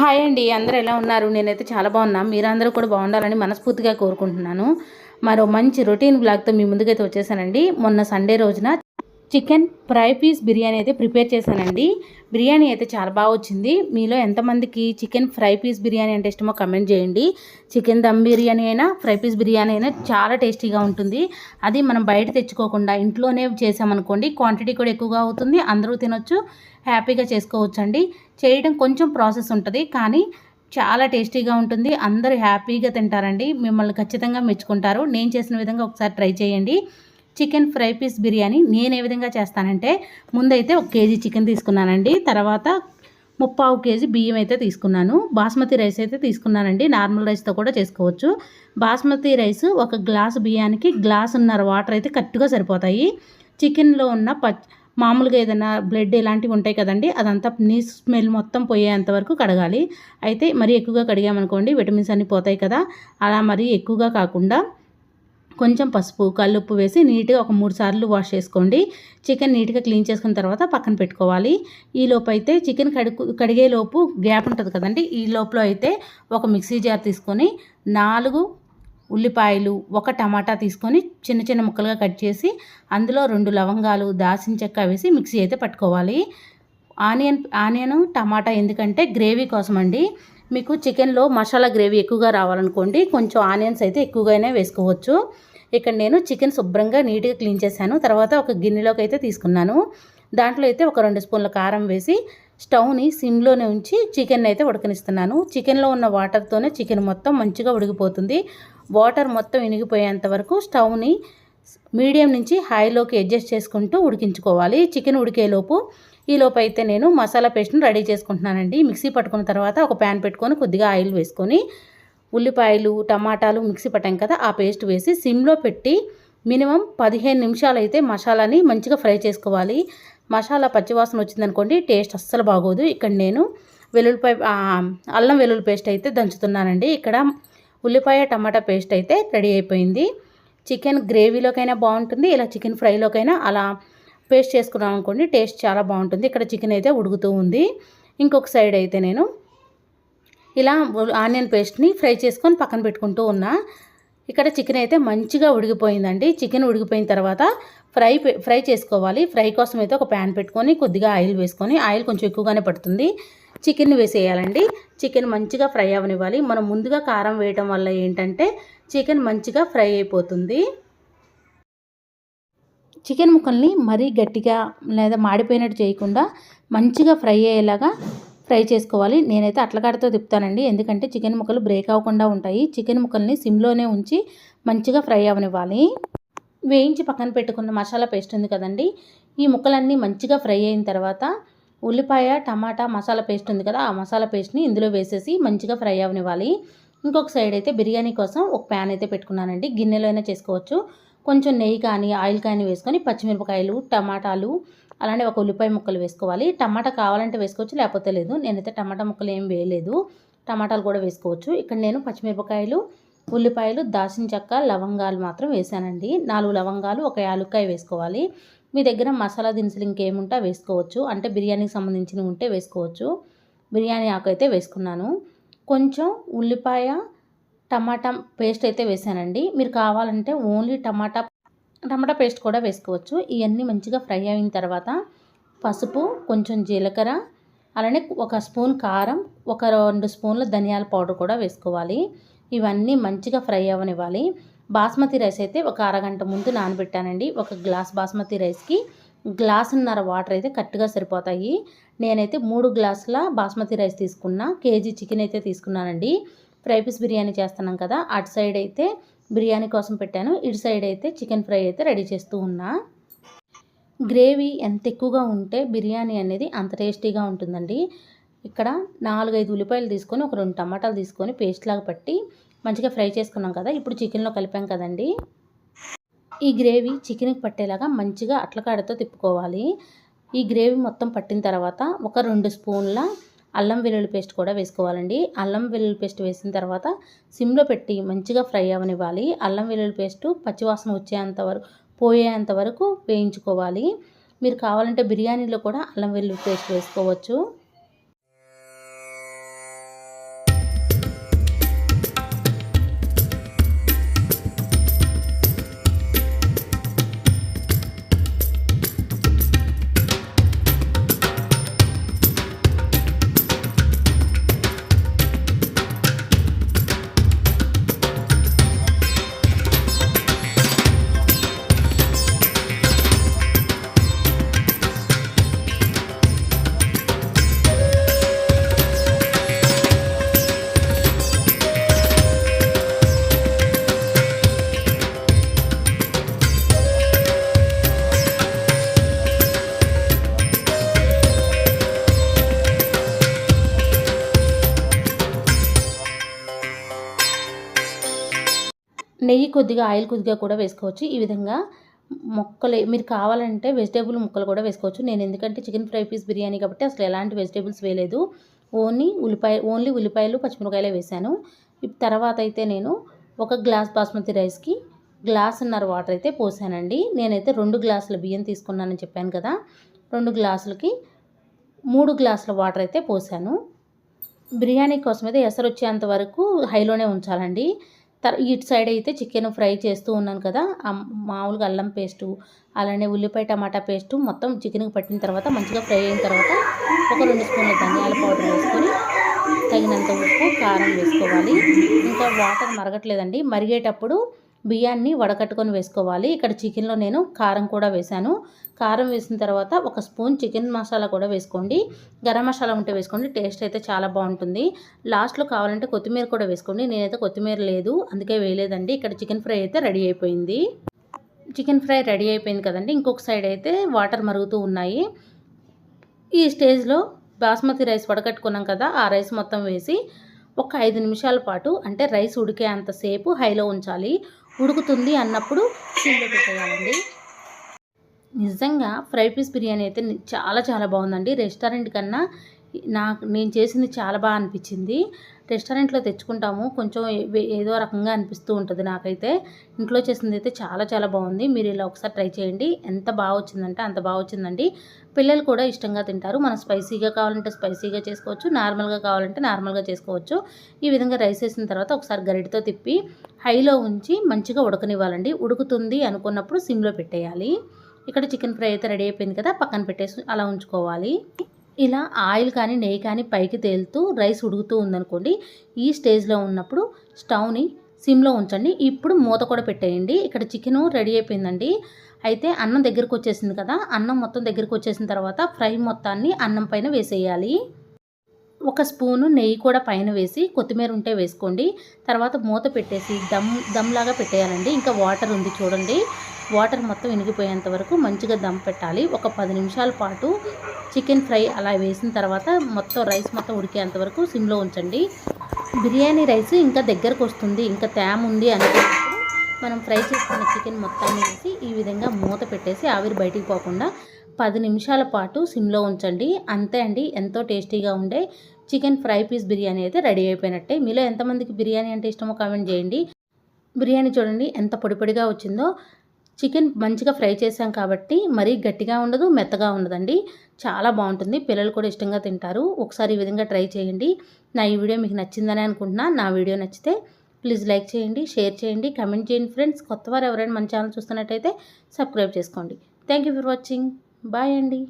Hi అండి అందరూ ఎలా ఉన్నారు? నేనైతే చాలా బాగున్నా. మీరందరూ కూడా బాగుండాలని మనస్ఫూర్తిగా కోరుకుంటున్నాను. మరో మంచి రొటీన్ బ్లాగ్తో మీ ముందుకైతే వచ్చేసానండి. మొన్న సండే రోజున చికెన్ ఫ్రై పీస్ బిర్యానీ అయితే ప్రిపేర్ చేశానండి. బిర్యానీ అయితే చాలా బాగా వచ్చింది. మీలో ఎంతమందికి చికెన్ ఫ్రై పీస్ బిర్యానీ అంటే ఇష్టమో కమెంట్ చేయండి. చికెన్ దమ్ బిర్యానీ అయినా ఫ్రై పీస్ బిర్యానీ అయినా చాలా టేస్టీగా ఉంటుంది. అది మనం బయట తెచ్చుకోకుండా ఇంట్లోనే చేసామనుకోండి క్వాంటిటీ కూడా ఎక్కువగా అవుతుంది. అందరూ తినొచ్చు హ్యాపీగా చేసుకోవచ్చు అండి చేయడం కొంచెం ప్రాసెస్ ఉంటుంది కానీ చాలా టేస్టీగా ఉంటుంది. అందరూ హ్యాపీగా తింటారండి. మిమ్మల్ని ఖచ్చితంగా మెచ్చుకుంటారు. నేను చేసిన విధంగా ఒకసారి ట్రై చేయండి. చికెన్ ఫ్రై పీస్ బిర్యానీ నేను ఏ విధంగా చేస్తానంటే ముందైతే ఒక కేజీ చికెన్ తీసుకున్నానండి. తర్వాత ముప్పావు కేజీ బియ్యం అయితే తీసుకున్నాను. బాస్మతి రైస్ అయితే తీసుకున్నానండి. నార్మల్ రైస్తో కూడా చేసుకోవచ్చు. బాస్మతి రైస్ ఒక గ్లాసు బియ్యానికి గ్లాసున్నర వాటర్ అయితే కరెక్ట్గా సరిపోతాయి. చికెన్లో ఉన్న పచ్ మామూలుగా ఏదైనా బ్లడ్ ఇలాంటివి ఉంటాయి కదండి అదంతా నీ స్మెల్ మొత్తం పోయేంత వరకు కడగాలి. అయితే మరీ ఎక్కువగా కడిగామనుకోండి విటమిన్స్ అన్నీ పోతాయి కదా. అలా మరీ ఎక్కువగా కాకుండా కొంచెం పసుపు కల్లుప్పు వేసి నీట్గా ఒక మూడు సార్లు వాష్ చేసుకోండి. చికెన్ నీట్గా క్లీన్ చేసుకున్న తర్వాత పక్కన పెట్టుకోవాలి. ఈ లోపు అయితే చికెన్ కడుగు కడిగే లోపు గ్యాప్ ఉంటుంది కదండి ఈ లోపల అయితే ఒక మిక్సీ జార్ తీసుకొని నాలుగు ఉల్లిపాయలు ఒక టమాటా తీసుకొని చిన్న చిన్న ముక్కలుగా కట్ చేసి అందులో రెండు లవంగాలు దాల్చిన చెక్క వేసి మిక్సీ అయితే పట్టుకోవాలి. ఆనియన్ ఆనియన్ టమాటా ఎందుకంటే గ్రేవీ కోసం అండి మీకు చికెన్లో మసాలా గ్రేవీ ఎక్కువగా రావాలనుకోండి కొంచెం ఆనియన్స్ అయితే ఎక్కువగానే వేసుకోవచ్చు. ఇక్కడ నేను చికెన్ శుభ్రంగా నీట్గా క్లీన్ చేశాను. తర్వాత ఒక గిన్నెలోకి అయితే తీసుకున్నాను. దాంట్లో అయితే ఒక రెండు స్పూన్ల కారం వేసి స్టవ్ని సిమ్లోనే ఉంచి చికెన్ అయితే ఉడకనిస్తున్నాను. చికెన్లో ఉన్న వాటర్తోనే చికెన్ మొత్తం మంచిగా ఉడికిపోతుంది. వాటర్ మొత్తం ఇనిగిపోయేంత వరకు స్టవ్ని మీడియం నుంచి హైలోకి అడ్జస్ట్ చేసుకుంటూ ఉడికించుకోవాలి. చికెన్ ఉడికేలోపు ఈలోపు అయితే నేను మసాలా పేస్ట్ని రెడీ చేసుకుంటున్నానండి. మిక్సీ పట్టుకున్న తర్వాత ఒక ప్యాన్ పెట్టుకొని కొద్దిగా ఆయిల్ వేసుకొని ఉల్లిపాయలు టమాటాలు మిక్సీ పట్టాం కదా ఆ పేస్ట్ వేసి సిమ్లో పెట్టి మినిమం పదిహేను నిమిషాలు అయితే మసాలాని మంచిగా ఫ్రై చేసుకోవాలి. మసాలా పచ్చివాసన వచ్చిందనుకోండి టేస్ట్ అస్సలు బాగోదు. ఇక్కడ నేను వెల్లుల్లిపాయ అల్లం వెల్లుల్లి పేస్ట్ అయితే దంచుతున్నానండి. ఇక్కడ ఉల్లిపాయ టమాటా పేస్ట్ అయితే రెడీ అయిపోయింది. చికెన్ గ్రేవీలోకైనా బాగుంటుంది ఇలా చికెన్ ఫ్రైలోకైనా అలా పేస్ట్ చేసుకున్నాం అనుకోండి టేస్ట్ చాలా బాగుంటుంది. ఇక్కడ చికెన్ అయితే ఉడుకుతూ ఉంది. ఇంకొక సైడ్ అయితే నేను ఇలా ఆనియన్ పేస్ట్ని ఫ్రై చేసుకొని పక్కన పెట్టుకుంటూ ఉన్నా. ఇక్కడ చికెన్ అయితే మంచిగా ఉడికిపోయిందండి. చికెన్ ఉడికిపోయిన తర్వాత ఫ్రై ఫ్రై చేసుకోవాలి. ఫ్రై కోసం అయితే ఒక ప్యాన్ పెట్టుకొని కొద్దిగా ఆయిల్ వేసుకొని ఆయిల్ కొంచెం ఎక్కువగానే పడుతుంది. చికెన్ వేసేయాలండి. చికెన్ మంచిగా ఫ్రై అవనివ్వాలి. మనం ముందుగా కారం వేయటం వల్ల ఏంటంటే చికెన్ మంచిగా ఫ్రై అయిపోతుంది. చికెన్ ముక్కల్ని మరీ గట్టిగా లేదా మాడిపోయినట్టు చేయకుండా మంచిగా ఫ్రై అయ్యేలాగా ఫ్రై చేసుకోవాలి. నేనైతే అట్లకాడతో తిప్పుతానండి. ఎందుకంటే చికెన్ ముక్కలు బ్రేక్ అవ్వకుండా ఉంటాయి. చికెన్ ముక్కల్ని సిమ్లోనే ఉంచి మంచిగా ఫ్రై అవనివ్వాలి. వేయించి పక్కన పెట్టుకున్న మసాలా పేస్ట్ ఉంది కదండి. ఈ ముక్కలన్నీ మంచిగా ఫ్రై అయిన తర్వాత ఉల్లిపాయ టమాటా మసాలా పేస్ట్ ఉంది కదా ఆ మసాలా పేస్ట్ని ఇందులో వేసేసి మంచిగా ఫ్రై అవనివ్వాలి. ఇంకొక సైడ్ అయితే బిర్యానీ కోసం ఒక ప్యాన్ అయితే పెట్టుకున్నానండి. గిన్నెలో అయినా చేసుకోవచ్చు. కొంచెం నెయ్యి కానీ ఆయిల్ కానీ వేసుకొని పచ్చిమిరపకాయలు టమాటాలు అలానే ఒక ఉల్లిపాయ ముక్కలు వేసుకోవాలి. టమాటా కావాలంటే వేసుకోవచ్చు లేకపోతే లేదు. నేనైతే టమాటా ముక్కలు ఏం వేయలేదు. టమాటాలు కూడా వేసుకోవచ్చు. ఇక్కడ నేను పచ్చిమిరపకాయలు ఉల్లిపాయలు దాచిన చెక్క లవంగాలు మాత్రం వేసానండి నాలుగు లవంగాలు ఒక యాలుక్కాయ వేసుకోవాలి. మీ దగ్గర మసాలా దినుసులు ఇంకేముంటే వేసుకోవచ్చు. అంటే బిర్యానీకి సంబంధించినవి ఉంటే వేసుకోవచ్చు. బిర్యానీ ఆకు అయితే వేసుకున్నాను. కొంచెం ఉల్లిపాయ టమాటా పేస్ట్ అయితే వేసానండి మీరు కావాలంటే ఓన్లీ టమాటా టమాటా పేస్ట్ కూడా వేసుకోవచ్చు. ఇవన్నీ మంచిగా ఫ్రై అయిన తర్వాత పసుపు కొంచెం జీలకర్ర అలానే ఒక స్పూన్ కారం ఒక రెండు స్పూన్ల ధనియాల పౌడర్ కూడా వేసుకోవాలి. ఇవన్నీ మంచిగా ఫ్రై అవ్వనివ్వాలి బాస్మతి రైస్ అయితే ఒక అరగంట ముందు నానబెట్టానండి. ఒక గ్లాస్ బాస్మతి రైస్కి గ్లాసున్నర వాటర్ అయితే కరెక్ట్గా సరిపోతాయి. నేనైతే మూడు గ్లాసుల బాస్మతి రైస్ తీసుకున్నా. కేజీ చికెన్ అయితే తీసుకున్నానండి. ఫ్రై పీస్ బిర్యానీ చేస్తున్నాం కదా అటు సైడ్ అయితే బిర్యానీ కోసం పెట్టాను. ఇటు సైడ్ అయితే చికెన్ ఫ్రై అయితే రెడీ చేస్తూ ఉన్నా. గ్రేవీ ఎంత ఎక్కువగా ఉంటే బిర్యానీ అనేది అంత టేస్టీగా ఉంటుందండి. ఇక్కడ నాలుగైదు ఉల్లిపాయలు తీసుకొని ఒక రెండు టమాటాలు తీసుకొని పేస్ట్ లాగా పట్టి మంచిగా ఫ్రై చేసుకున్నాం కదా ఇప్పుడు చికెన్లో కలిపాం కదండి. ఈ గ్రేవీ చికెన్కి పట్టేలాగా మంచిగా అట్లకాడతో తిప్పుకోవాలి. ఈ గ్రేవీ మొత్తం పట్టిన తర్వాత ఒక రెండు స్పూన్ల అల్లం వెల్లుల్లి పేస్ట్ కూడా వేసుకోవాలండి. అల్లం వెల్లుల్లి పేస్ట్ వేసిన తర్వాత సిమ్లో పెట్టి మంచిగా ఫ్రై అవనివ్వాలి. అల్లం వెల్లుల్లి పేస్ట్ పచ్చివాసన వచ్చేంత వరకు పోయేంత వరకు వేయించుకోవాలి. మీరు కావాలంటే బిర్యానీలో కూడా అల్లం వెల్లుల్లి పేస్ట్ వేసుకోవచ్చు. కొద్దిగా ఆయిల్ కొద్దిగా కూడా వేసుకోవచ్చు. ఈ విధంగా మొక్కలు మీరు కావాలంటే వెజిటేబుల్ ముక్కలు కూడా వేసుకోవచ్చు. నేను ఎందుకంటే చికెన్ ఫ్రై పీస్ బిర్యానీ కాబట్టి అసలు ఎలాంటి వెజిటేబుల్స్ వేయలేదు. ఓన్లీ ఉల్లిపాయ ఓన్లీ ఉల్లిపాయలు పచ్చిమిరకాయలే వేశాను. తర్వాత అయితే నేను ఒక గ్లాస్ బాస్మతి రైస్కి గ్లాసున్నర వాటర్ అయితే పోసానండి. నేనైతే రెండు గ్లాసుల బియ్యం తీసుకున్నానని చెప్పాను కదా. రెండు గ్లాసులకి మూడు గ్లాసుల వాటర్ అయితే పోసాను. బిర్యానీ కోసం అయితే ఎసరు వచ్చేంత వరకు హైలోనే ఉంచాలండి. ఇటు సైడ్ అయితే చికెన్ ఫ్రై చేస్తూ ఉన్నాను కదా మామూలుగా అల్లం పేస్టు అలానే ఉల్లిపాయ టమాటా పేస్టు మొత్తం చికెన్కి పట్టిన తర్వాత మంచిగా ఫ్రై అయిన తర్వాత ఒక రెండు స్పూన్ల ధనియాల పౌడర్ వేసుకొని తగినంత ఉప్పు కారం వేసుకోవాలి. ఇంకా వాటర్ మరగట్లేదండి మరిగేటప్పుడు బియ్యాన్ని వడకట్టుకొని వేసుకోవాలి. ఇక్కడ చికెన్లో నేను కారం కూడా వేశాను. కారం వేసిన తర్వాత ఒక స్పూన్ చికెన్ మసాలా కూడా వేసుకోండి. గరం మసాలా ఉంటే వేసుకోండి. టేస్ట్ అయితే చాలా బాగుంటుంది. లాస్ట్లో కావాలంటే కొత్తిమీర కూడా వేసుకోండి. నేనైతే కొత్తిమీర లేదు. అందుకే వేయలేదండి. ఇక్కడ చికెన్ ఫ్రై అయితే రెడీ అయిపోయింది. చికెన్ ఫ్రై రెడీ అయిపోయింది కదండి. ఇంకొక సైడ్ అయితే వాటర్ మరుగుతూ ఉన్నాయి. ఈ స్టేజ్లో బాస్మతి రైస్ వడకట్టుకున్నాం కదా ఆ రైస్ మొత్తం వేసి ఒక ఐదు నిమిషాల పాటు అంటే రైస్ ఉడికే అంతసేపు హైలో ఉంచాలి. ఉడుకుతుంది అన్నప్పుడు సిమ్లో పెట్టేయాలండి. నిజంగా ఫ్రై పీస్ బిర్యానీ అయితే చాలా చాలా బాగుందండి. రెస్టారెంట్ కన్నా నాకు నేను చేసింది చాలా బాగా అనిపించింది. రెస్టారెంట్లో తెచ్చుకుంటాము. కొంచెం ఏదో రకంగా అనిపిస్తూ ఉంటుంది నాకైతే. ఇంట్లో చేసింది అయితే చాలా చాలా బాగుంది. మీరు ఇలా ఒకసారి ట్రై చేయండి. ఎంత బాగా వచ్చిందంటే అంత బాగా వచ్చిందండి. పిల్లలు కూడా ఇష్టంగా తింటారు. మనం స్పైసీగా కావాలంటే స్పైసీగా చేసుకోవచ్చు. నార్మల్గా కావాలంటే నార్మల్గా చేసుకోవచ్చు. ఈ విధంగా రైస్ వేసిన తర్వాత ఒకసారి గరిటితో తిప్పి హైలో ఉంచి మంచిగా ఉడకనివ్వాలండి. ఉడుకుతుంది అనుకున్నప్పుడు సిమ్లో పెట్టేయాలి. ఇక్కడ చికెన్ ఫ్రై అయితే రెడీ అయిపోయింది కదా పక్కన పెట్టేసి అలా ఉంచుకోవాలి. ఇలా ఆయిల్ కానీ నెయ్యి కానీ పైకి తేలుతూ రైస్ ఉడుకుతూ ఉందనుకోండి ఈ స్టేజ్లో ఉన్నప్పుడు స్టవ్ని సిమ్లో ఉంచండి. ఇప్పుడు మూత కూడా పెట్టేయండి. ఇక్కడ చికెను రెడీ అయిపోయిందండి. అయితే అన్నం దగ్గరకు వచ్చేసింది కదా అన్నం మొత్తం దగ్గరకు వచ్చేసిన తర్వాత ఫ్రై మొత్తాన్ని అన్నం పైన వేసేయాలి. ఒక స్పూను నెయ్యి కూడా పైన వేసి కొత్తిమీర ఉంటే వేసుకోండి. తర్వాత మూత పెట్టేసి దమ్ దమ్లాగా పెట్టేయాలండి. ఇంకా వాటర్ ఉంది చూడండి. వాటర్ మొత్తం ఇనిగిపోయేంత వరకు మంచిగా దమ్ పెట్టాలి. ఒక పది నిమిషాల పాటు చికెన్ ఫ్రై అలా వేసిన తర్వాత మొత్తం రైస్ మొత్తం ఉడికేంత వరకు సిమ్లో ఉంచండి. బిర్యానీ రైస్ ఇంకా దగ్గరకు వస్తుంది. ఇంకా తేమ ఉంది అనుకున్నప్పుడు మనం ఫ్రై చేసుకున్న చికెన్ మొత్తాన్ని వేసి ఈ విధంగా మూత పెట్టేసి ఆవిరి బయటికి పోకుండా పది నిమిషాల పాటు సిమ్లో ఉంచండి. అంతే అండి. ఎంతో టేస్టీగా ఉండే చికెన్ ఫ్రై పీస్ బిర్యానీ అయితే రెడీ అయిపోయినట్టే. మీలో ఎంతమందికి బిర్యానీ అంటే ఇష్టమో కామెంట్ చేయండి. బిర్యానీ చూడండి ఎంత పొడిపొడిగా వచ్చిందో. చికెన్ మంచిగా ఫ్రై చేసాం కాబట్టి మరీ గట్టిగా ఉండదు మెత్తగా ఉండదండి. చాలా బాగుంటుంది. పిల్లలు కూడా ఇష్టంగా తింటారు. ఒకసారి ఈ విధంగా ట్రై చేయండి. నా ఈ వీడియో మీకు నచ్చిందని అనుకుంటున్నా. నా వీడియో నచ్చితే ప్లీజ్ లైక్ చేయండి షేర్ చేయండి కమెంట్ చేయండి. ఫ్రెండ్స్ కొత్త వారు ఎవరైనా మన ఛానల్ చూస్తున్నట్టయితే సబ్స్క్రైబ్ చేసుకోండి. Thank for watching. బాయ్ అండి.